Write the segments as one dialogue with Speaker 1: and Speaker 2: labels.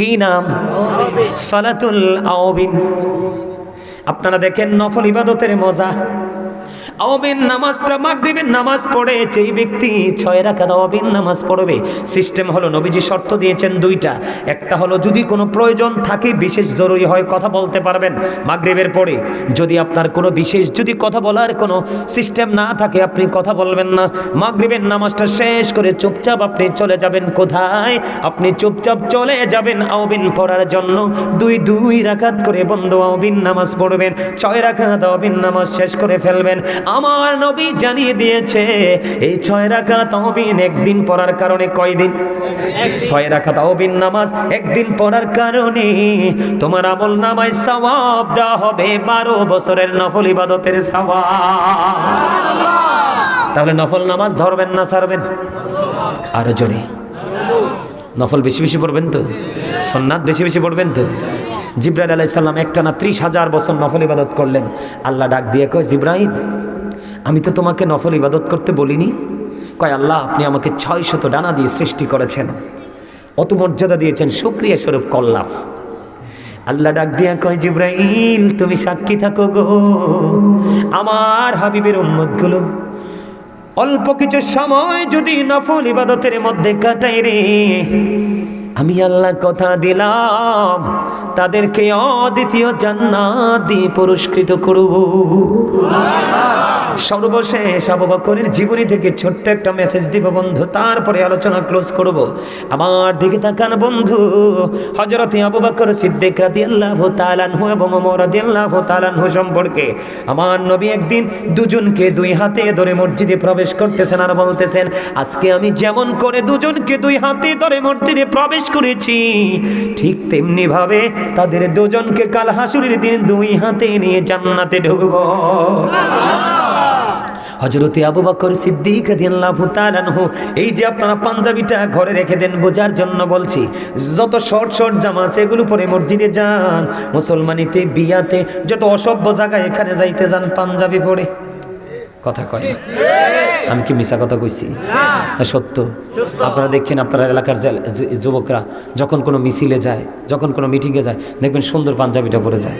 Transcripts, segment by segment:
Speaker 1: কি নাম? সালাতুল আওবিন। আপনারা দেখেন নফল ইবাদতের মজা। আওবিন নামাজটা মাগরিবের নামাজ পড়ে, যেই ব্যক্তি ছয় রাকাত আওবিন নামাজ পড়বে সিস্টেম হলো নবীজি শর্ত দিয়েছেন দুইটা। একটা হলো যদি কোনো প্রয়োজন থাকে, বিশেষ জরুরি হয়, কথা বলতে পারবেন মাগরিবের পরে। যদি আপনার কোনো বিশেষ, যদি কথা বলার কোনো সিস্টেম না থাকে, আপনি কথা বলবেন না। মাগরিবের নামাজটা শেষ করে চুপচাপ আপনি চলে যাবেন কোথায়? আপনি চুপচাপ চলে যাবেন আওবিন পড়ার জন্য। দুই দুই রাকাত করে বন্ধু আওবিন নামাজ পড়বেন, ছয় রাকাত আওবিন নামাজ শেষ করে ফেলবেন। আমার নবী জানিয়ে দিয়েছে, এই ছয় রাকাত তহবিন একদিন পড়ার কারণে কয়দিন? ছয় রাখা তহবিন নামাজ একদিন পড়ার কারণে তোমার আমল নামায় সওয়াব দেওয়া হবে, বারো বছরের নফল ইবাদতের সওয়াব। তাহলে নফল নামাজ ধরবেন না সারবেন আরও জোরে। নফল বেশি বেশি পড়বেন তো? সন্ন্যাত বেশি বেশি পড়বেন তো? জিব্রাইল আলাইসাল্লাম একটা না ত্রিশ হাজার বছর নফল ইবাদত করলেন। আল্লাহ ডাক দিয়ে কয় জিব্রাহিম আমি তো তোমাকে নফল ইবাদত করতে বলিনি। কয় আল্লাহ, আপনি আমাকে ছয় শত ডানা দিয়ে সৃষ্টি করেছেন। অত মর্যাদা দিয়েছেন, সুক্রিয়া স্বরূপ করলাম। আল্লাহ ডাক দিয়া কয়, জিব্রাইল, তুমি সাক্ষী থাকো গো। আমার হাবিবের উম্মতগুলো, অল্প কিছু সময় যদি নফল ইবাদতের মধ্যে কাটাই রে। আমি আল্লাহ কথা দিলাম, তাদেরকে অদ্বিতীয় জান্নাত দিয়ে পুরস্কৃত করব। সর্বশেষ আবু বকরের জীবনী থেকে ছোট্ট একটা মেসেজ দিব বন্ধু, তারপরে আলোচনা ক্লোজ করব। আমার দিকে তাকান বন্ধু, হযরত আবু বকর সিদ্দিক রাদিয়াল্লাহু তাআলা আনহু এবং ওমর রাদিয়াল্লাহু তাআলা আনহু সম্পর্কে আমার নবী একদিন দুজনকে দুই হাতে ধরে মসজিদে প্রবেশ করতেছেন আর বলতেছেন, আজকে আমি যেমন করে দুজনকে দুই হাতে ধরে মসজিদে প্রবেশ করেছি, ঠিক তেমনি ভাবে তাদের দুজনকে কাল হাসুরের দিন দুই হাতে নিয়ে জান্নাতে ঢুকবো। হজরতে আবু বকর সিদ্দিক রাদিয়াল্লাহু তাআলাহু এই যে আপনারা পাঞ্জাবিটা ঘরে রেখে দেন বোঝার জন্য বলছি, যত শর্ট শর্ট জামা সেগুলো পরে মসজিদে যান, মুসলমানিতে, বিয়াতে, যত অসভ্য জায়গায় এখানে যাইতে যান পাঞ্জাবি পরে। কথা কয়। আমি কি মিশা কথা কইছি? সত্য। আপনারা দেখেন, আপনার এলাকার যুবকরা যখন কোনো মিছিলে যায়, যখন কোনো মিটিংয়ে যায়, দেখবেন সুন্দর পাঞ্জাবিটা পরে যায়।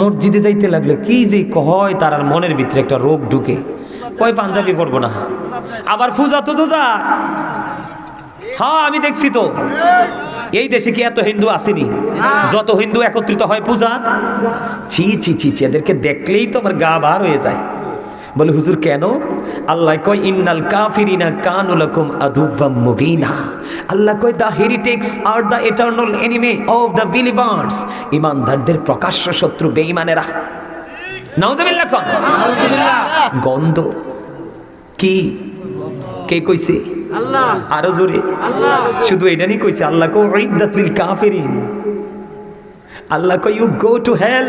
Speaker 1: মসজিদে যাইতে লাগলে কি যে কয়, তার আর মনের ভিতরে একটা রোগ ঢুকে। কয়, পাঞ্জাবি পরবো না। আবার ফুজা তো দুজা। হ্যাঁ আমি দেখছি তো। এই দেশে কি এত হিন্দু আসেনি? যত হিন্দু একত্রিত হয় পূজা ছি ছি ছি ছি, এদেরকে দেখলেই তো আমার গা বার হয়ে যায়। বলে হুজুর কেন? আল্লাহ কয় ইন্নাল কাফিরিনা কানুলাকুম আদুব্বাম মুবিনা। আল্লাহ কয় the heretics are the eternal enemy of the believers. ইমানদারদের প্রকাশ্য শত্রু বেঈমানেরা। নাউজুবিল্লাহ কন। গন্ধ। কি? কে কইছে?
Speaker 2: আল্লাহ।
Speaker 1: আরও জোরে।
Speaker 2: আল্লাহ।
Speaker 1: শুধু এটা নিয়ে কইছে আল্লাহ কো ইদ্দাতুল কাফিরিন। আল্লাহ কো ইউ গো টু হেল।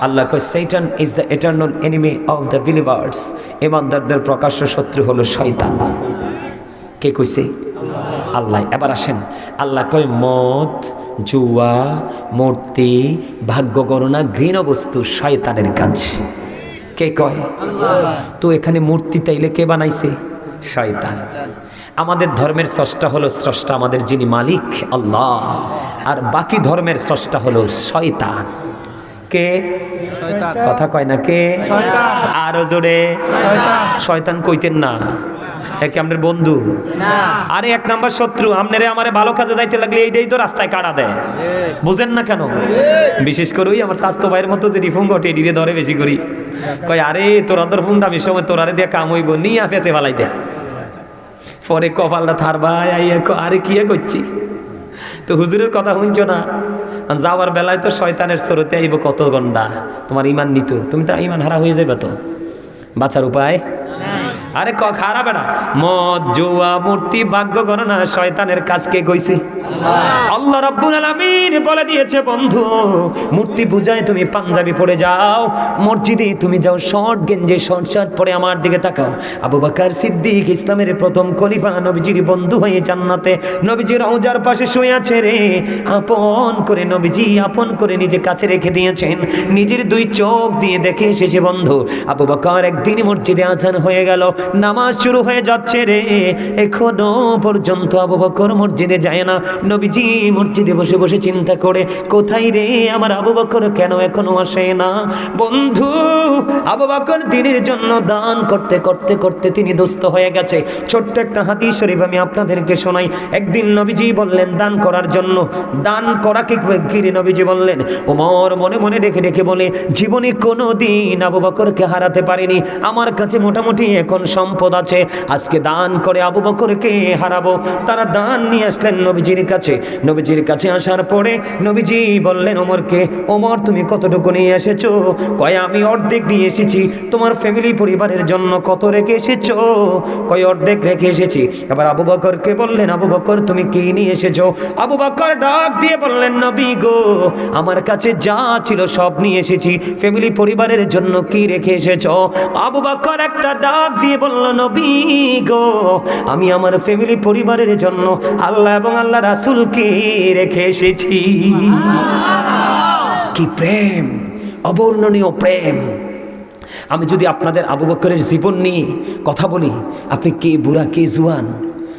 Speaker 1: আল্লাহ কয় Satan is the eternal enemy of the believers ইমানদারদের প্রকাশ্য শত্রু হলো শয়তান। কে কইছে? আল্লাহ। এবার আসেন। আল্লাহ কয়, মদ, জুয়া, মূর্তি ভাগ্য গণনা ঘৃণ বস্তু শয়তানের কাজ। কে কয়? তো এখানে মূর্তি তাইলে কে বানাইছে? শয়তান। আমাদের ধর্মের স্রষ্টা হলো স্রষ্টা আমাদের যিনি মালিক, আল্লাহ। আর বাকি ধর্মের স্রষ্টা হলো শয়তান। কে? কথা কয় না কে? আরও জোরে। শয়তান। কইতেন না। একে আমাদের বন্ধু? আরে এক নাম্বার শত্রু আমনেরে আমারে ভালো কাজে যাইতে লাগলে এইটাই তো রাস্তায় কাটা দেয়। বুঝেন না কেন? বিশেষ করে ওই আমার স্বাস্থ্য ভাইয়ের মতো যে রিফুম ঘটে এডিরে ধরে বেশি করি। কয় আরে তোরা তোর ফুংটা আমি সময় তোরারে দিয়ে কাম হইব নিয়ে ফেসে ফালাই দে। পরে কপালটা থার ভাই আইয়া আরে কি করছি? তো হুজুরের কথা শুনছ না? যাওয়ার বেলায় তো শয়তানের স্রোতে আইব কত গন্ডা? তোমার ইমান নিত, তুমি তো ইমান হারা হয়ে যাবে তো। বাঁচার উপায়? আরে ক খারাপ বেড়া। মদ, জুয়া, মূর্তি, ভাগ্য গণনা শয়তানের কাজকে কইছে আল্লাহ রাব্বুল আলামিন বলে দিয়েছে, বন্ধু, মূর্তি পূজায় তুমি পাঞ্জাবি পরে যাও, মসজিদে তুমি যাও শর্ট গেঞ্জে শর্ট শার্ট পরে আমার দিকে তাকাও। আবু বকর সিদ্দিক ইসলামের প্রথম খলিফা, নবীজির বন্ধু হয়ে জান্নাতে নবীজির রওজার পাশে শুয়ে আছে রে। আপন করে নবীজি আপন করে নিজে কাছে রেখে দিয়েছেন। নিজের দুই চোখ দিয়ে দেখে এসেছে, বন্ধু, আবু বকর একদিন মসজিদে আজান হয়ে গেল, নামাজ শুরু হয়ে যাচ্ছে রে। এখনও পর্যন্ত আবু বকর মসজিদে যায় না। নবীজি মসজিদে বসে বসে চিন্তা করে, কোথায় রে? আমার আবু বকর কেন এখনও আসে না? বন্ধু, আবু বকর দিনের জন্য দান করতে করতে করতে তিনি দুস্থ হয়ে গেছে। ছোট্ট একটা হাদিস শরীফ আমি আপনাদেরকে শোনাই। একদিন নবীজি বললেন, দান করার জন্য, দান করাকে ঘিরে নবীজি বললেন, ওমর মনে মনে ডেকে ডেকে বলে, জীবনে কোনো দিন আবু বকরকে হারাতে পারিনি। আমার কাছে মোটামুটি এখন সম্পদ আছে। আজকে দান করে আবু বকরকে হারাবো। তারা দান নিয়ে আসলেন নবীজির কাছে। নবীজির কাছে আসার পরে নবীজি বললেন, ওমরকে, ওমর, তুমি কতটুকু নিয়ে এসেছ? কয়, আমি অর্ধেক নিয়ে এসেছি। তোমার ফ্যামিলি পরিবারের জন্য কত রেখে এসেছ? কয়, অর্ধেক রেখে এসেছি। এবার আবু বকরকে বললেন, আবু বকর, তুমি কি নিয়ে এসেছ? আবু বকর ডাক দিয়ে বললেন, নবী গো, আমার কাছে যা ছিল সব নিয়ে এসেছি। ফ্যামিলি পরিবারের জন্য কি রেখে এসেছ? আবু বকর একটা ডাক দিয়ে বলল, নবী গো, আমি আমার ফ্যামিলি পরিবারের জন্য আল্লাহ এবং আল্লাহ রাসূলকে রেখে এসেছি। কি প্রেম, অবর্ণনীয় প্রেম। আমি যদি আপনাদের আবু বকরের জীবন নিয়ে কথা বলি, আপনি কে বুড়া, কে জুয়ান,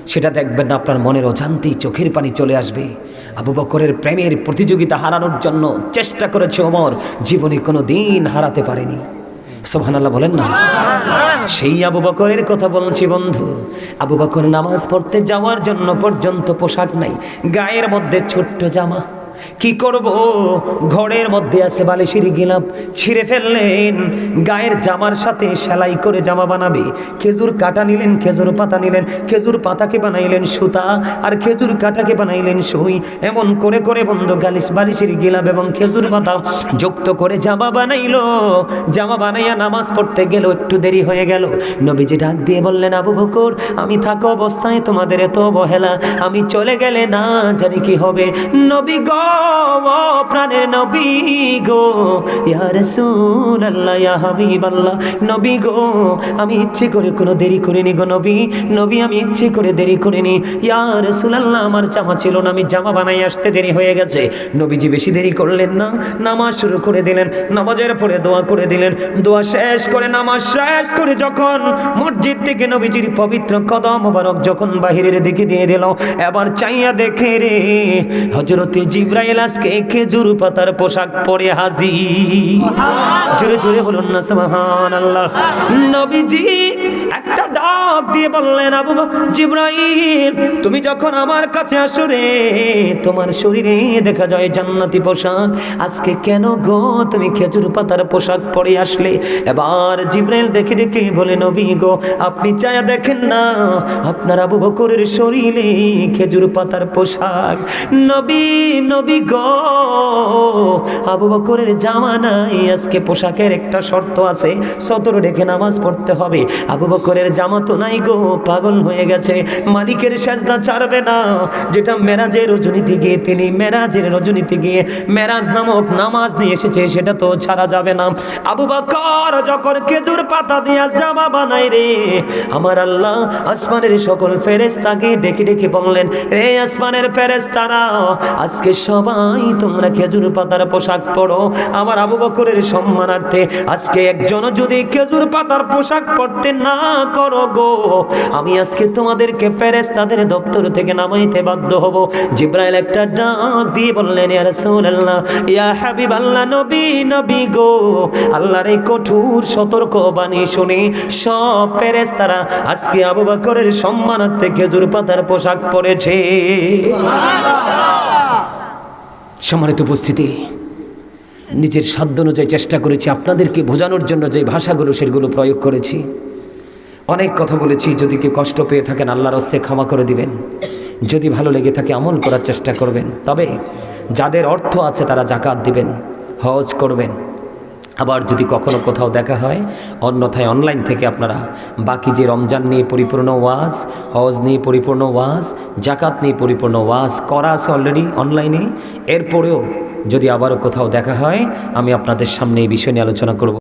Speaker 1: সেটা দেখবেন না, আপনার মনের অজান্তেই চোখের পানি চলে আসবে। আবু বকরের প্রেমের প্রতিযোগিতা হারানোর জন্য চেষ্টা করেছে ওমর, জীবনে কোনো দিন হারাতে পারেনি। সোহান আল্লাহ বলেন না? সেই আবু বকরের কথা বলছি বন্ধু। আবু বকর নামাজ পড়তে যাওয়ার জন্য পর্যন্ত পোশাক নাই, গায়ের মধ্যে ছোট্ট জামা। কি করব? ঘরের মধ্যে আছে বালিশের গিলাপ, ছিঁড়ে ফেললেন। গায়ের জামার সাথে সেলাই করে জামা বানাবে। খেজুর কাটা নিলেন, খেজুর পাতা নিলেন, খেজুর পাতাকে বানাইলেন সুতা, আর খেজুর কাটাকে বানাইলেন সুই। এমন করে করে বন্ধু গালিশ, বালিশের গিলাপ এবং খেজুর পাতা যুক্ত করে জামা বানাইল। জামা বানাইয়া নামাজ পড়তে গেল, একটু দেরি হয়ে গেল। নবীজি ডাক দিয়ে বললেন, আবু বকর, আমি থাকা অবস্থায় তোমাদের এত অবহেলা, আমি চলে গেলে না জানি কি হবে। নবী গো প্রাণের নবী গো, ইয়া রাসূলুল্লাহ, ইয়া হাবিবাল্লাহ। নবী গো, আমি ইচ্ছে করে কোনো দেরি করিনি গো নবী। নবী, আমি ইচ্ছে করে দেরি করিনি। ইয়া রাসূলুল্লাহ, আমার জামা ছিল না, আমি জামা বানাই আসতে দেরি হয়ে গেছে। নবীজি বেশি দেরি করলেন না, নামাজ শুরু করে দিলেন, নামাজের পরে দোয়া করে দিলেন। দোয়া শেষ করে, নামাজ শেষ করে যখন মসজিদ থেকে নবীজির পবিত্র কদম মোবারক যখন বাহিরের দিকে দিয়ে দিল, এবার চাইয়া দেখে রে হজরতে জিব্রাইল আজকে খেজুর পাতার পোশাক পরে হাজি জোরে জোরে বলুন না সুবহানাল্লাহ। নবীজি একটা ডাক দিয়ে বললেন, আবু জিব্রাইল, তুমি যখন আমার কাছে আসো রে, তোমার শরীরে দেখা যায় জান্নাতি পোশাক। আজকে কেন গো তুমি খেজুর পাতার পোশাক পরে আসলে? এবার জিব্রাইল ডেকে ডেকে বলে, নবী গো, আপনি চায়া দেখেন না, আপনার আবু বকরের শরীরে খেজুর পাতার পোশাক। নবী নবী গো, আবু বকরের জামা নাই আজকে পোশাকের একটা শর্ত আছে, সতর রেখে নামাজ পড়তে হবে। আবু বকরের জামা তো নাই গো, পাগল হয়ে গেছে। মালিকের সাজদা ছাড়বে না। যেটা মেরাজের রজনীতে গিয়ে, তিনি মেরাজের রজনীতে গিয়ে মেরাজ নামক নামাজ নিয়ে এসেছে, সেটা তো ছাড়া যাবে না। আবু বকর যখন খেজুর পাতা দিয়া জামা বানাই রে, আমার আল্লাহ আসমানের সকল ফেরেস্তাকে ডেকে ডেকে বললেন রে আসমানের ফেরেস্তারা আজকে সবাই তোমরা খেজুর পাতার পোশাক পরো। আমার আবু বকরের সম্মানার্থে, আজকে একজন যদি খেজুর পাতার পোশাক পরতে না করো গো, আমি আজকে তোমাদেরকে ফেরেস্তাদের দপ্তর থেকে নামাইতে বাধ্য হব। জিব্রাইল একটা ডাক দিয়ে বললেন, ইয়া রাসূলুল্লাহ, ইয়া হাবিবাল্লাহ, নবী নবী গো। আল্লাহর এই কঠোর সতর্ক বাণী সব ফেরেস্তারা আজকে আবু বকরের সম্মানার্থে খেজুর পাতার পোশাক পরেছে। সম্মানিত উপস্থিতি, নিজের সাধ্য অনুযায়ী চেষ্টা করেছি আপনাদেরকে বোঝানোর জন্য যে ভাষাগুলো সেগুলো প্রয়োগ করেছি। অনেক কথা বলেছি, যদি কেউ কষ্ট পেয়ে থাকেন, আল্লাহর হস্তে ক্ষমা করে দিবেন। যদি ভালো লেগে থাকে, আমল করার চেষ্টা করবেন। তবে যাদের অর্থ আছে, তারা জাকাত দিবেন, হজ করবেন। আবার যদি কখনো কোথাও দেখা হয়, অন্যথায় অনলাইন থেকে আপনারা বাকি যে রমজান নিয়ে পরিপূর্ণ ওয়াজ, হজ নিয়ে পরিপূর্ণ ওয়াজ জাকাত নিয়ে পরিপূর্ণ ওয়াজ করা আছে অলরেডি অনলাইনে এরপরেও যদি আবারও কোথাও দেখা হয়, আমি আপনাদের সামনে এই বিষয় নিয়ে আলোচনা করব।